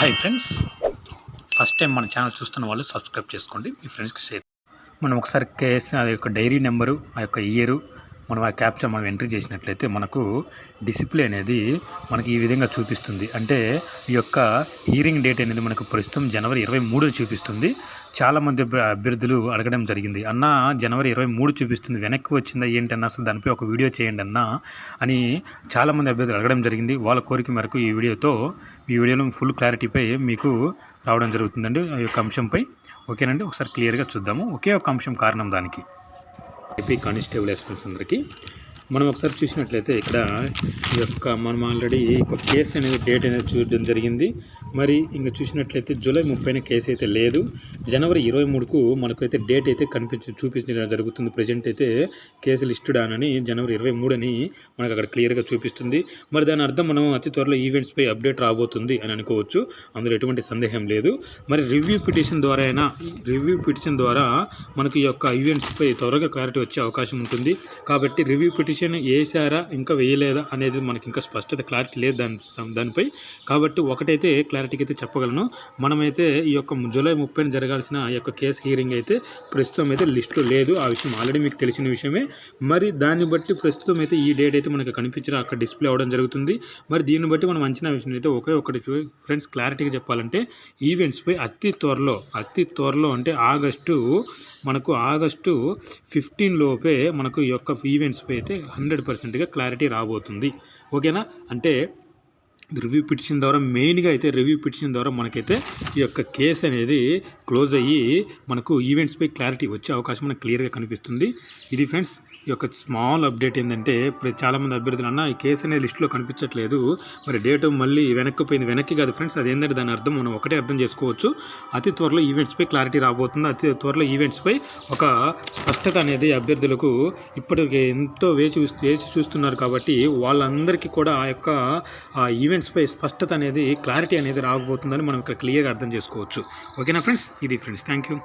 Hi friends first time మన channel చూస్తున్న వాళ్ళు సబ్స్క్రైబ్ చేసుకోండి. మీ ఫ్రెండ్స్కి షేర్ మనం ఒకసారి కేస్ అది యొక్క డైరీ నెంబరు ఆ యొక్క ఇయరు మనం ఆ క్యాప్చర్ మనం ఎంట్రీ చేసినట్లయితే మనకు డిసిప్లే అనేది మనకి ఈ విధంగా చూపిస్తుంది. అంటే ఈ యొక్క హీరింగ్ డేట్ అనేది మనకు ప్రస్తుతం జనవరి ఇరవై మూడు చూపిస్తుంది. చాలామంది అభ్యర్థులు అడగడం జరిగింది. అన్న జనవరి ఇరవై మూడు చూపిస్తుంది. వెనక్కి వచ్చిందా ఏంటన్నా అసలు దానిపై ఒక వీడియో చేయండి అన్న అని చాలామంది అభ్యర్థులు అడగడం జరిగింది. వాళ్ళ కోరిక మేరకు ఈ వీడియోతో ఈ వీడియోలో ఫుల్ క్లారిటీపై మీకు రావడం జరుగుతుందండి. ఈ యొక్క అంశంపై. ఓకేనండి? ఒకసారి క్లియర్గా చూద్దాము. ఒకే ఒక అంశం కారణం దానికి. ఏపీ కానిస్టేబుల్ ఎస్పెన్స్ అందరికీ మనం ఒకసారి చూసినట్లయితే ఇక్కడ ఈ యొక్క మనం ఆల్రెడీ ఒక కేసు అనేది డేట్ అనేది చూడడం జరిగింది. మరి ఇంకా చూసినట్లయితే జూలై ముప్పైన కేసు అయితే లేదు. జనవరి ఇరవై మూడుకు మనకైతే డేట్ అయితే కనిపించి చూపించడం జరుగుతుంది. ప్రజెంట్ అయితే కేసు లిస్టుడ్ అని జనవరి ఇరవై మూడు అని మనకు అక్కడ క్లియర్గా చూపిస్తుంది. మరి దాని అర్థం మనం అతి త్వరలో ఈవెంట్స్పై అప్డేట్ రాబోతుంది అని అనుకోవచ్చు. అందులో ఎటువంటి సందేహం లేదు. మరి రివ్యూ పిటిషన్ ద్వారా అయినా రివ్యూ పిటిషన్ ద్వారా మనకి ఈ యొక్క ఈవెంట్స్పై త్వరగా క్లారిటీ వచ్చే అవకాశం ఉంటుంది. కాబట్టి రివ్యూ పిటిషన్ వేసారా ఇంకా వేయలేదా అనేది మనకి ఇంకా స్పష్టత క్లారిటీ లేదు దాని దానిపై. కాబట్టి ఒకటైతే క్లారిటీకి అయితే చెప్పగలను. మనమైతే ఈ యొక్క జూలై ముప్పైన జరగాల్సిన ఈ యొక్క కేసు హీరింగ్ అయితే ప్రస్తుతం అయితే లిస్టులో లేదు. ఆ విషయం ఆల్రెడీ మీకు తెలిసిన విషయమే. మరి దాన్ని బట్టి ప్రస్తుతం అయితే ఈ డేట్ అయితే మనకు కనిపించిన అక్కడ డిస్ప్లే అవడం జరుగుతుంది. మరి దీన్ని బట్టి మనం అంచనా విషయం అయితే ఒకే ఒకటి ఫ్రెండ్స్ క్లారిటీగా చెప్పాలంటే ఈవెంట్స్పై అతి త్వరలో అతి త్వరలో అంటే ఆగస్టు మనకు ఆగస్టు ఫిఫ్టీన్ లోపే మనకు ఈ యొక్క ఈవెంట్స్పై అయితే హండ్రెడ్ పర్సెంట్గా క్లారిటీ రాబోతుంది. ఓకేనా? అంటే రివ్యూ పిటిషన్ ద్వారా మెయిన్గా అయితే రివ్యూ పిటిషన్ ద్వారా మనకైతే ఈ యొక్క కేసు అనేది క్లోజ్ అయ్యి మనకు ఈవెంట్స్పై క్లారిటీ వచ్చే అవకాశం మనకు క్లియర్గా కనిపిస్తుంది. ఇది ఫ్రెండ్స్ ఈ యొక్క స్మాల్ అప్డేట్ ఏంటంటే ఇప్పుడు చాలామంది అభ్యర్థులు అన్న ఈ కేసు అనేది లిస్టులో కనిపించట్లేదు. మరి డేట్ మళ్ళీ వెనక్కి పోయింది వెనక్కి కాదు ఫ్రెండ్స్ అదేంటంటే దాని అర్థం మనం ఒకటే అర్థం చేసుకోవచ్చు. అతి త్వరలో ఈవెంట్స్పై క్లారిటీ రాబోతుంది. అతి త్వరలో ఈవెంట్స్పై ఒక స్పష్టత అనేది అభ్యర్థులకు ఇప్పటికే ఎంతో వేచి వేచి చూస్తున్నారు కాబట్టి వాళ్ళందరికీ కూడా ఆ యొక్క ఆ ఈవెంట్స్పై స్పష్టత అనేది క్లారిటీ అనేది రాబోతుందని మనం ఇక్కడ క్లియర్గా అర్థం చేసుకోవచ్చు. ఓకేనా ఫ్రెండ్స్? ఇది ఫ్రెండ్స్ థ్యాంక్ యూ.